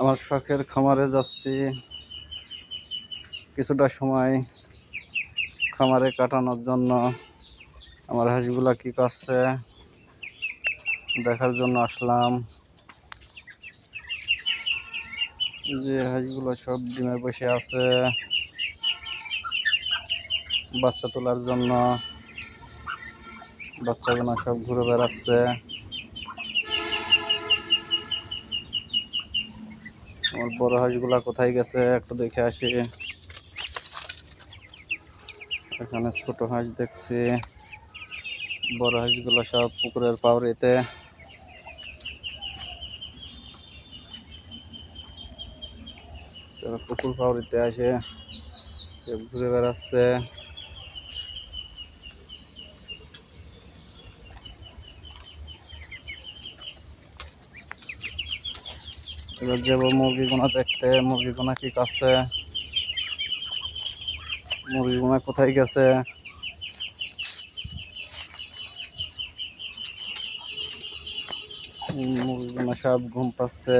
আমার শখের খামারে যাচ্ছি। কিছুটা সময় খামারে কাটানোর জন্য আমার হাঁসগুলা কি করছে দেখার জন্য আসলাম। যে হাঁসগুলো সব ডিমে বসে আছে। বাচ্চা তোলার জন্য বাচ্চাগুলো সব ঘুরে বেড়াচ্ছে। আমার বড় হাঁসগুলা কোথায় গেছে একটু দেখে আসি। এখানে ছোট হাঁস দেখছি। বড় হাঁসগুলো সব পুকুরের পাউরিতে পুকুর পাউরিতে আসে ঘুরে বেড়াচ্ছে। এবার যাব মুরগিগুলো দেখতে মুরগিগুলো কি করছে মুরগিগুলো কোথায় গেছে? উম, মুরগিগুলো সব ঘুম পাচ্ছে।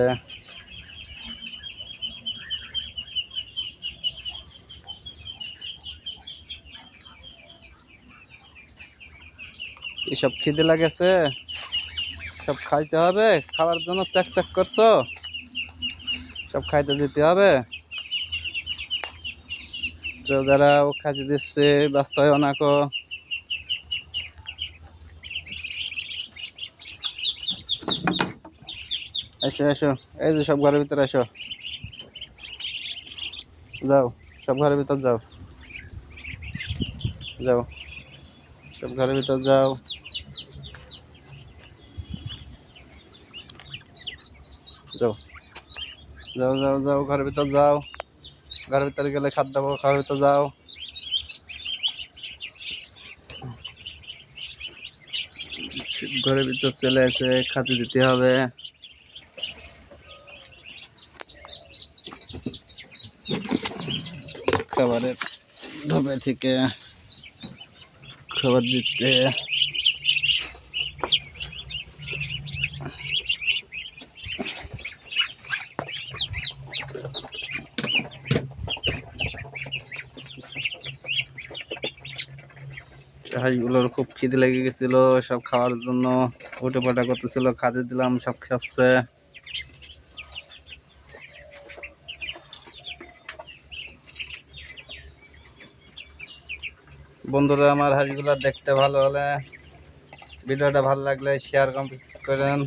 এসব খিদে লাগেছে? সব খাইতে হবে? খাওয়ার জন্য চাক চাক করছ? সব খাইতে দিতে হবে। যারা ও খাইতে দিচ্ছে, ব্যস্ত হয় অনাকো এসো এসো, এই যে সব ঘরের ভিতরে এসো। যাও, সব ঘরের ভিতর যাও। যাও, সব ঘরের ভিতর যাও। যাও। যাও যাও যাও, ঘরের ভিতর যাও। ঘরের ভিতরে গেলে খাদ্য পাবো ঘরের ভিতর যাও। ঘরের ভিতর চলে এসে খাতে দিতে হবে। খাবারের ঢোবে থেকে খাবার দিতে হাঁসগুলোর খুব খিদে লেগে গেছিল, সব খাওয়ার জন্য উঠে পাটা করতেছিল, খাদে দিলাম, সব খাচ্ছে। বন্ধুরা, আমার হাঁসগুলো দেখতে ভালো হলে ভিডিওটা ভালো লাগলে শেয়ার কমপ্লিট করেন।